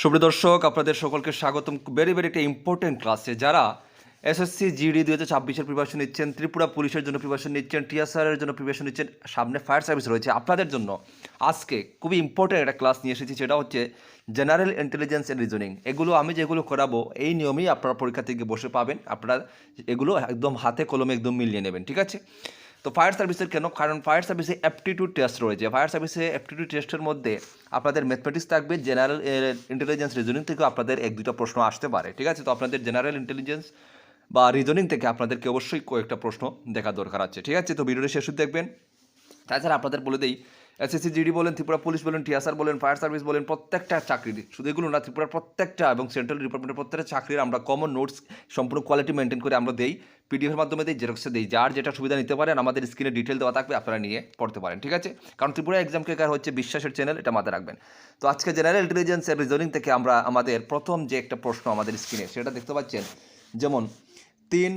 সুপ্রিয় দর্শক, আপনাদের সকলকে স্বাগতম ভেরি ভেরি একটা ইম্পর্টেন্ট ক্লাসে যারা এসএসসি জিডি দুই হাজার ছাব্বিশের প্রিপারেশন নিচ্ছেন, ত্রিপুরা পুলিশের জন্য প্রিপারেশন নিচ্ছেন টিএসআরের জন্য প্রিপারেশন নিচ্ছেন, সামনে ফায়ার সার্ভিস রয়েছে। আপনাদের জন্য আজকে খুবই ইম্পর্টেন্ট একটা ক্লাস নিয়ে এসেছি, সেটা হচ্ছে জেনারেল ইন্টেলিজেন্স অ্যান্ড রিজনিং এগুলো আমি যেগুলো করাবো, এই নিয়মেই আপনারা পরীক্ষা থেকে বসে পাবেন। আপনারা এগুলো একদম হাতে কলমে একদম মিলিয়ে নেবেন, ঠিক আছে? তো ফায়ার সার্ভিসের কেন? কারণ ফায়ার সার্ভিসে অ্যাপটিটিউড টেস্ট রয়েছে। ফায়ার সার্ভিসে অ্যাপটিটিউড টেস্টের মধ্যে আপনাদের ম্যাথমেটিক্স থাকবে জেনারেল ইন্টেলিজেন্স রিজনিং থেকেও আপনাদের এক দুটো প্রশ্ন আসতে পারে, ঠিক আছে? তো আপনাদের জেনারেল ইন্টেলিজেন্স বা রিজনিং থেকে আপনাদেরকে অবশ্যই কয়েকটা প্রশ্ন দেখা দরকার আছে, ঠিক আছে? তো ভিডিওটি শেষ দেখবেন। তাছাড়া আপনাদের বলে দিই এসএসসি জিডি বলেন, ত্রিপুরা পুলিশ বলেন টিএসআর বলেন, ফায়ার সার্ভিস বলেন, প্রত্যেকটা চাকরির, শুধু এগুলো না, ত্রিপুরার প্রত্যেকটা এবং সেন্ট্রাল ডিপার্টমেন্টের প্রত্যেকটা চাকরির আমরা কমন নোটস সম্পূর্ণ কোয়ালিটি মেনটেন করে আমরা দেই পিডিএফের মাধ্যমে দিই জেরক্সে দিই, যার যেটা সুবিধা নিতে পারেন, আমাদের স্ক্রিনে ডিটেল দেওয়া থাকবে, আপনারা নিয়ে পড়তে পারেন, ঠিক আছে? কারণ ত্রিপুরা এক্সাম কেকার হচ্ছে, বিশ্বাসের চ্যানেল এটা মাথায় রাখবেন। তো আজকে জেনারেল ইন্টেলিজেন্স এর রিজনিং থেকে আমরা আমাদের প্রথম যে একটা প্রশ্ন আমাদের স্ক্রিনে সেটা দেখতে পাচ্ছেন, যেমন, তিন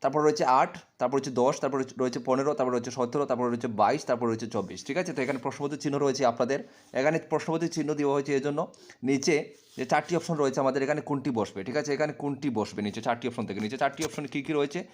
তারপর রয়েছে আট, তারপর হচ্ছে দশ, তারপর রয়েছে- পনেরো, তারপর রয়েছে সতেরো, তারপর রয়েছে বাইশ, তারপর রয়েছে চব্বিশ। ঠিক আছে? তো এখানে প্রশ্নবোধী চিহ্ন রয়েছে আপনাদের। এখানে প্রশ্নবোধী চিহ্ন দেওয়া হয়েছে এই জন্য নিচে যে চারটি অপশন রয়েছে আমাদের, এখানে কোনটি বসবে? ঠিক আছে? এখানে কোনটি বসবে নিচে? চারটি অপশন থেকে নিচে। চারটি অপশন কী কী রয়েছে?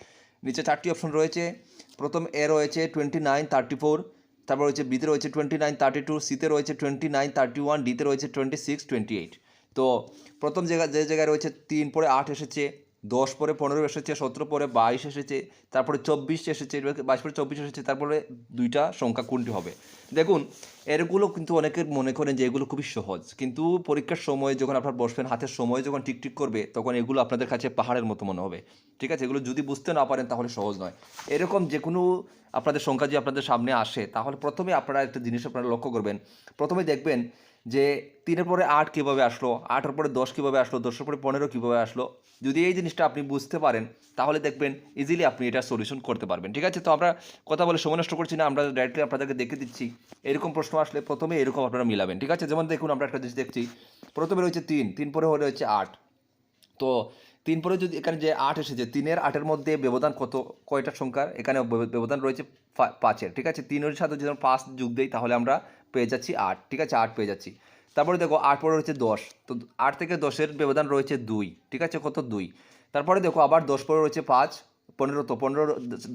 নিচে চারটি অপশন রয়েছে। প্রথম এ রয়েছে টোয়েন্টি নাইন থার্টি ফোর তারপর রয়েছে বিতে রয়েছে টোয়েন্টি নাইন থার্টি টু সিতে রয়েছে টোয়েন্টি নাইন থার্টি ওয়ান ডিতে রয়েছে টোয়েন্টি সিক্স টোয়েন্টি এইট তো প্রথম জায়গা যে জায়গায় রয়েছে তিন, পরে আট এসেছে। দশ পরে পনেরো এসেছে, সতেরো পরে বাইশ এসেছে, তারপরে চব্বিশ এসেছে বাইশ পরে চব্বিশ এসেছে, তারপরে দুইটা সংখ্যা কোনটি হবে? দেখুন, এরগুলো কিন্তু অনেকের মনে করেন যে এগুলো খুবই সহজ। কিন্তু পরীক্ষার সময় যখন আপনার বসবেন, হাতের সময় যখন টিকটিক করবে, তখন এগুলো আপনাদের কাছে পাহাড়ের মতো মনে হবে। ঠিক আছে? এগুলো যদি বুঝতে না পারেন, তাহলে সহজ নয়। এরকম যে কোনো আপনাদের সংখ্যা যদি আপনাদের সামনে আসে, তাহলে প্রথমে আপনারা একটা জিনিস আপনারা লক্ষ্য করবেন। প্রথমে দেখবেন যে তিনের পরে আট কীভাবে আসলো, আটের পরে দশ কীভাবে আসলো, দশের পরে পনেরো কীভাবে আসলো, যদি এই জিনিসটা আপনি বুঝতে পারেন, তাহলে দেখবেন ইজিলি আপনি এটা সলিউশন করতে পারবেন। ঠিক আছে? তো আমরা কথা বলে সময় নষ্ট করছি না, আমরা ডাইরেক্টলি আপনাদেরকে দেখে দিচ্ছি, এরকম প্রশ্ন আসলে প্রথমে এরকম আপনারা মিলাবেন। ঠিক আছে? যেমন দেখুন, আমরা একটা জিনিস দেখছি, প্রথমে রয়েছে তিন তিন পরে হলে হচ্ছে আট। তো তিন পরে যদি এখানে যে আট এসেছে, তিনের আটের মধ্যে ব্যবধান কত? কয়টা সংখ্যার? এখানে ব্যবধান রয়েছে পাঁচের, ঠিক আছে? তিনের সাথে যদি পাঁচ যোগ দিই, তাহলে আমরা পেয়ে যাচ্ছি আট, ঠিক আছে? আট পেয়ে যাচ্ছি। তারপরে দেখো, আট পরে রয়েছে দশ। তো আট থেকে দশের ব্যবধান রয়েছে দুই, ঠিক আছে? কত? দুই। তারপরে দেখো, আবার দশ পরে রয়েছে পাঁচ পনেরো তো, পনেরো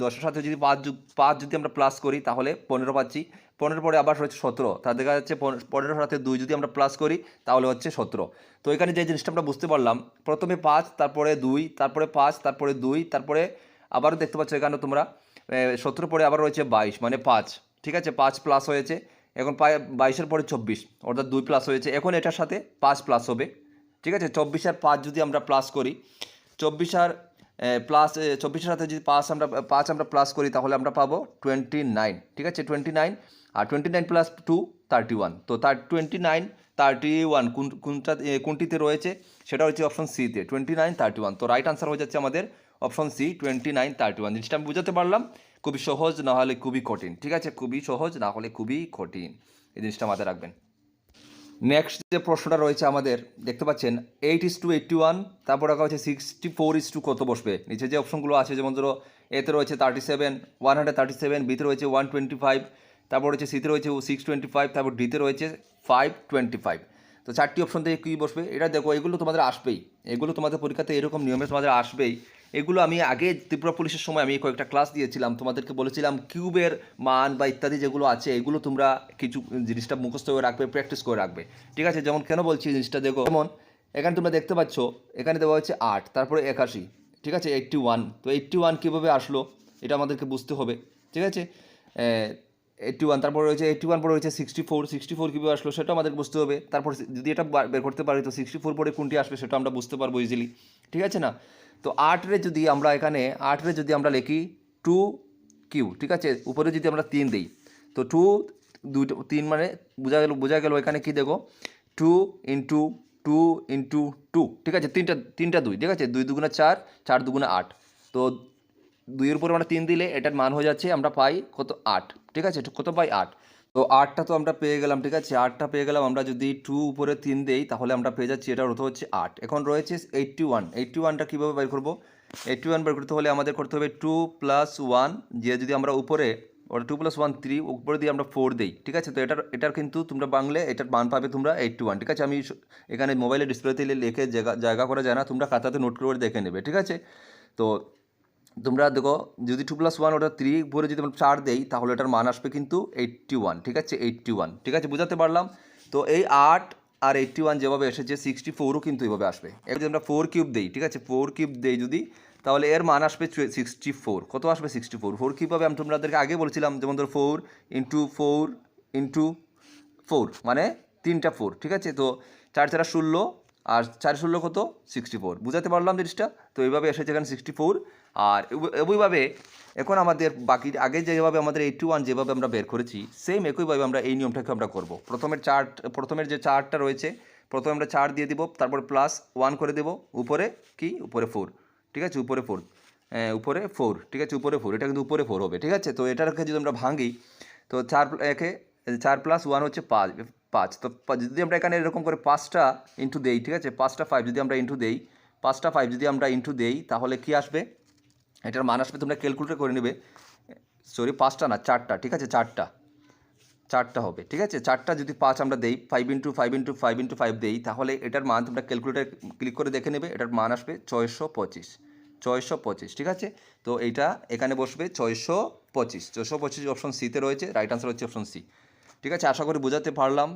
দশের সাথে যদি পাঁচ পাঁচ যদি আমরা প্লাস করি, তাহলে পনেরো পাচ্ছি। পনেরো পরে আবার রয়েছে সতেরো। তা দেখা যাচ্ছে পনেরো সাথে দুই যদি আমরা প্লাস করি, তাহলে হচ্ছে সতেরো। তো এখানে যে জিনিসটা আমরা বুঝতে পারলাম, প্রথমে পাঁচ, তারপরে দুই, তারপরে পাঁচ, তারপরে দুই, তারপরে আবারও দেখতে পাচ্ছ এখানে তোমরা সতেরো পরে আবার রয়েছে বাইশ মানে পাঁচ। ঠিক আছে? পাঁচ প্লাস হয়েছে। এখন বাইশের পরে চব্বিশ, অর্থাৎ দুই প্লাস হয়েছে। এখন এটার সাথে পাঁচ প্লাস হবে। ঠিক আছে? চব্বিশ আর পাঁচ যদি আমরা প্লাস করি, চব্বিশ আর প্লাস চব্বিশের সাথে যদি পাঁচ আমরা পাঁচ আমরা প্লাস করি, তাহলে আমরা পাবো টোয়েন্টি নাইন ঠিক আছে? টোয়েন্টি নাইন আর twenty nine plus two thirty one তো তার টোয়েন্টি নাইন থার্টি ওয়ান কোন, কোনটা কোনটিতে রয়েছে? সেটা হচ্ছে অপশন সিতে টোয়েন্টি নাইন থার্টি ওয়ান তো রাইট আনসার হয়ে যাচ্ছে আমাদের option C twenty nine thirty one জিনিসটা আমি বুঝাতে পারলাম, খুবই সহজ, না হলে খুবই কঠিন, ঠিক আছে? খুবই সহজ, না হলে খুবই কঠিন। এই জিনিসটা মাথায় রাখবেন। নেক্সট যে প্রশ্নটা রয়েছে আমাদের, দেখতে পাচ্ছেন eight is to eighty one তারপর রাখা হচ্ছে সিক্সটি ফোর ইস টু কত বসবে? নিচে যে অপশনগুলো আছে, যেমন ধরো এতে রয়েছে thirty seven one hundred thirty seven বিতে রয়েছে ওয়ান টোয়েন্টি ফাইভ তারপর রয়েছে সিতে রয়েছে সিক্স টোয়েন্টি ফাইভ তারপর ডিতে রয়েছে ফাইভ টোয়েন্টি ফাইভ তো চারটি অপশন থেকে কী বসবে? এটা দেখো, এগুলো তোমাদের আসবেই। এগুলো তোমাদের পরীক্ষাতে এরকম নিয়মে তোমাদের আসবেই। এগুলো আমি আগে ত্রিপুরা পুলিশের সময় আমি কয়েকটা ক্লাস দিয়েছিলাম। তোমাদেরকে বলেছিলাম কিউবের মান বা ইত্যাদি যেগুলো আছে, এগুলো তোমরা কিছু জিনিসটা মুখস্থ করে রাখবে প্র্যাকটিস করে রাখবে। ঠিক আছে? যেমন কেন বলছি জিনিসটা দেখো, যেমন এখানে তোমরা দেখতে পাচ্ছ, এখানে দেওয়া হচ্ছে আট, তারপরে একাশি। ঠিক আছে? এইট্টি ওয়ান তো এইট্টি ওয়ান কীভাবে আসলো? এটা আমাদেরকে বুঝতে হবে। ঠিক আছে? এইট্টি ওয়ান তারপর রয়েছে এইট্টি ওয়ান পরে রয়েছে সিক্সটি ফোর সিক্সটি ফোর কীভাবে আসলো সেটা আমাদের বুঝতে হবে। তারপর যদি এটা বের করতে পারি, তো সিক্সটি ফোর পরে কোনটি আসবে সেটা আমরা বুঝতে পারব ইজিলি ঠিক আছে না? তো আটরে যদি আমরা এখানে আটরে যদি আমরা লিখি টু কিউ ঠিক আছে? উপরে যদি আমরা তিন দিই, তো টু দুটো, তিন মানে বোঝা গেল বোঝা গেল এখানে কি দেখো? Two into two into two ঠিক আছে? তিনটা তিনটা দুই, ঠিক আছে? দুই দুগুণে চার চার দুগুণে আট। তো দুইয়ের উপরে আমরা তিন দিলে এটার মান হয়ে যাচ্ছে আমরা পাই কত আট, ঠিক আছে? কত পাই আট? তো আটটা তো আমরা পেয়ে গেলাম, ঠিক আছে? আটটা পেয়ে গেলাম আমরা যদি টু উপরে তিন দেই তাহলে আমরা পেয়ে যাচ্ছি এটার অর্থ হচ্ছে আট। এখন রয়েছে এইটটি ওয়ান এইট্টি ওয়ানটা কীভাবে বের করব? এইট্টি ওয়ান বের করতে হলে আমাদের করতে হবে টু প্লাস ওয়ান যে যদি আমরা উপরে, ওটা টু প্লাস ওয়ান থ্রি উপরে দিয়ে আমরা ফোর দিই, ঠিক আছে? তো এটার এটার কিন্তু তোমরা বাংলে এটার মান পাবে তোমরা এইট টু ওয়ান ঠিক আছে? আমি এখানে মোবাইলে ডিসপ্লেতে লিখে জায়গা জায়গা করা যায় না তোমরা খাতাতে নোট করে দেখে নেবে, ঠিক আছে? তো তোমরা দেখো, যদি টু প্লাস ওয়ান ওটা থ্রি ভরে যদি আমরা চার দেই, তাহলে এটার মান আসবে কিন্তু এইটটি ওয়ান ঠিক আছে? এইটটি ওয়ান ঠিক আছে? বুঝাতে পারলাম? তো এই আট আর এইটটি ওয়ান যেভাবে এসেছে সিক্সটি ফোরও কিন্তু এইভাবে আসবে। এবার যদি আমরা ফোর কিউব দিই, ঠিক আছে? ফোর কিউব দেই যদি, তাহলে এর মান আসবে সিক্সটি ফোর কত আসবে সিক্সটি ফোর ফোর কীভাবে আমি তোমাদেরকে আগে বলছিলাম, যেমন ধরো four into four into four মানে তিনটা ফোর ঠিক আছে? তো চার চারা ষোলো, আর চার ষোলো কত? সিক্সটি ফোর বুঝাতে পারলাম জিনিসটা? তো এইভাবে এসেছে এখানে সিক্সটি ফোর আর একইভাবে এখন আমাদের বাকি, আগে যেভাবে আমাদের এইটটি ওয়ান যেভাবে আমরা বের করেছি সেম একইভাবে আমরা এই নিয়মটাকে আমরা করব। প্রথমের চার্ট প্রথমের যে চার্টটা রয়েছে, প্রথমে আমরা চার দিয়ে দিব, তারপর প্লাস ওয়ান করে দেব, উপরে কি? উপরে ফোর ঠিক আছে? উপরে ফোর উপরে ফোর ঠিক আছে? উপরে ফোর এটা কিন্তু উপরে ফোর হবে। ঠিক আছে? তো এটাকে যদি আমরা ভাঙি, তো চার একে, চার প্লাস ওয়ান হচ্ছে পাঁচ পাঁচ। তো যদি আমরা এখানে এরকম করে পাঁচটা ইন্টু দেই, ঠিক আছে? পাঁচটা ফাইভ যদি আমরা ইন্টু দেই, পাঁচটা ফাইভ যদি আমরা ইন্টু দেই, তাহলে কি আসবে? এটার মান আসবে তোমরা ক্যালকুলেটর করে নেবে। সরি পাঁচটা না, চারটা, ঠিক আছে? চারটা। চারটা হবে, ঠিক আছে? চারটা যদি পাঁচ আমরা দেই five into five into five into five দেই, তাহলে এটার মান তোমরা ক্যালকুলেটার ক্লিক করে দেখে নেবে, এটার মান আসবে ছয়শো পঁচিশ। ছয়শো পঁচিশ, ঠিক আছে? তো এইটা এখানে বসবে ছয়শো পঁচিশ। ছয়শো পঁচিশ অপশন সিতে রয়েছে রাইট আনসার হচ্ছে অপশন সি ঠিক আছে? আশা করি বোঝাতে পারলাম।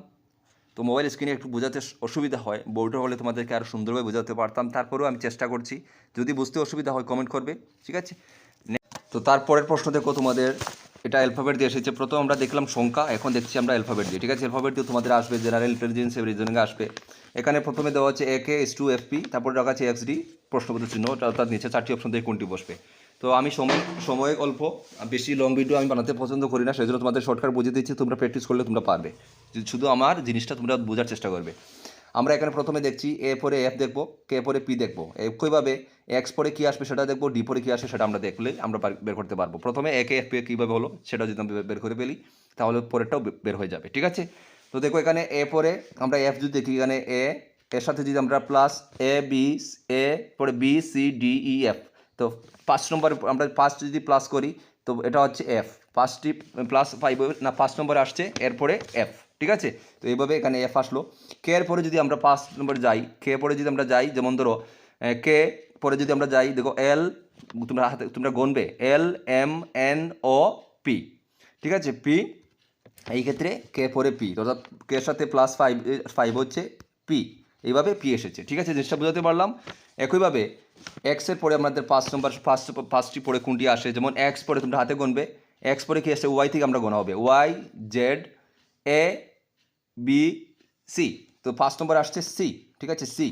তো মোবাইল স্ক্রিনে একটু বোঝাতে অসুবিধা হয়। বোর্ডে হলে তোমাদেরকে আরও সুন্দরভাবে বোঝাতে পারতাম। তারপরেও আমি চেষ্টা করছি। যদি বুঝতে অসুবিধা হয় কমেন্ট করবে। ঠিক আছে? তো তারপরের প্রশ্ন দেখো তোমাদের। এটা অ্যালফাবেট দিয়ে এসেছে। প্রথম আমরা দেখলাম সংখ্যা, এখন দেখছি আমরা অ্যালফাবেট দিয়ে। ঠিক আছে? অ্যালফাবেট দিয়ে তোমাদের আসবে। জেনারেল ইন্টেলিজেন্স রিজনিং আসবে। এখানে প্রথমে দেওয়া হচ্ছে A K S to F P তারপরে রাখা আছে এক্স ডি প্রশ্নবোধক চিহ্ন। অর্থাৎ নিচে চারটি অপশন দিয়ে কোনটি বসবে? তো আমি সময় সময় অল্প, বেশি লং ভিডিও আমি বানাতে পছন্দ করি না সেই জন্য তোমাদের শর্টকাট বুঝিয়ে দিচ্ছি, তোমরা প্র্যাকটিস করলে তোমরা পারবে। শুধু আমার জিনিসটা তোমরা বোঝার চেষ্টা করবে। আমরা এখানে প্রথমে দেখছি এ পরে এফ দেখব কে পরে পি দেখব। একইভাবে এক্স পরে কী আসবে সেটা দেখব ডি পরে কী আসবে সেটা আমরা দেখলে আমরা বের করতে পারব। প্রথমে একে এফ পি কীভাবে হলো সেটা যদি আমরা বের করে ফেলি, তাহলে পরেরটাও বের হয়ে যাবে, ঠিক আছে? তো দেখো এখানে এ পরে আমরা এফ যদি দেখি এখানে এ এর সাথে যদি আমরা প্লাস এ বি এ পরে B C D E F তো পাঁচ নম্বর আমরা পাঁচ যদি প্লাস করি, তো এটা হচ্ছে এফ পাঁচটি প্লাস ফাইভ না পাঁচ নম্বরে আসছে, এরপরে এফ ঠিক আছে? তো এইভাবে এখানে এফ আসলো। কে এর পরে যদি আমরা পাঁচ নম্বরে যাই কে পরে যদি আমরা যাই, যেমন ধরো কে পরে যদি আমরা যাই, দেখো এল তোমরা হাতে তোমরা গণবে L M N O P ঠিক আছে? পি এই ক্ষেত্রে কে পরে পি অর্থাৎ কে সাথে প্লাস ফাইভ ফাইভ হচ্ছে পি এইভাবে পি এসেছে, ঠিক আছে? জিনিসটা বোঝাতে পারলাম? একইভাবে এক্সের পরে আমাদের পাঁচ নম্বর ফার্স্ট ফার্স্টটি পরে কোনটি আসে। যেমন এক্স পরে তোমরা হাতে গুনবে। এক্স পরে কি আসে? ওয়াই থেকে আমরা গোনা হবে। Y Z A B C তো পাঁচ নম্বর আসছে সি ঠিক আছে? সি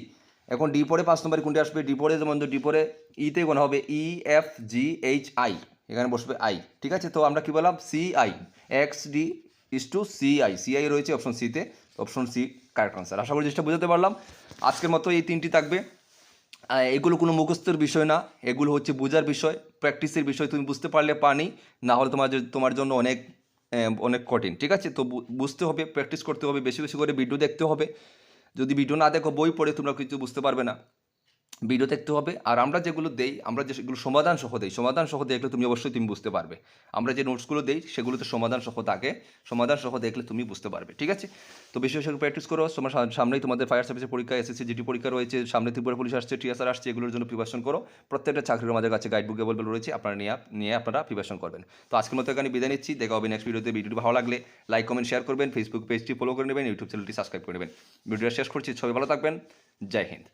এখন ডি পরে পাঁচ নম্বরে কোনটি আসবে। ডি পরে যেমন ডি পরে ইতে গোনা হবে E F G H I এখানে বসবে আই ঠিক আছে? তো আমরা কি বললাম? C I X D is to C I C I রয়েছে অপশন সিতে অপশন সি কারেক্ট আনসার আশা করি জিনিসটা বুঝতে পারলাম। আজকের মতো এই তিনটি থাকবে। এগুলো কোনো মুখস্থের বিষয় না। এগুলো হচ্ছে বোঝার বিষয়, প্র্যাকটিসের বিষয়। তুমি বুঝতে পারলে পানি, না হলে তোমার তোমার জন্য অনেক অনেক কঠিন। ঠিক আছে? তো বুঝতে হবে, প্র্যাকটিস করতে হবে, বেশি বেশি করে ভিডিও দেখতে হবে। যদি ভিডিও না দেখো, বই পড়ে তোমরা কিছু বুঝতে পারবে না। ভিডিও দেখতে হবে। আর আমরা যেগুলো দেই, আমরা যেগুলো সমাধান সহ দেই, সমাধান সহ দেখলে তুমি অবশ্যই তুমি বুঝতে পারবে। আমরা যে নোটসগুলো দেই, সেগুলোতে সমাধান সহ থাকে, সমাধান সহ দেখলে তুমি বুঝতে পারবে, ঠিক আছে? তো বেশি বেশি প্র্যাকটিস করো, তোমার সামনেই তোমাদের ফায়ার সার্ভিসের পরীক্ষা এসএসসি জিডি পরীক্ষা রয়েছে, সামনে ত্রিপুরা পুলিশ আসছে টিএসআর আসছে, এগুলোর জন্য প্রিপারেশন করো। প্রত্যেকটা চাকরির আমাদের কাছে গাইড বুক অ্যাভেলেবল রয়েছে, আপনারা নিয়ে নিয়ে আপনারা প্রিপারেশন করবেন। তো আজকের মতো এখানে বিদায় নিচ্ছি, দেখা হবে নেক্সট ভিডিওতে ভিডিওটি ভালো লাগলে লাইক কমেন্ট শেয়ার করবেন ফেসবুক পেজটি ফলো করে নেবেন ইউটিউব চ্যানেলটি সাবস্ক্রাইব করে নেবেন। ভিডিওটা শেষ করছি, সবাই ভালো থাকবেন, জয় হিন্দ।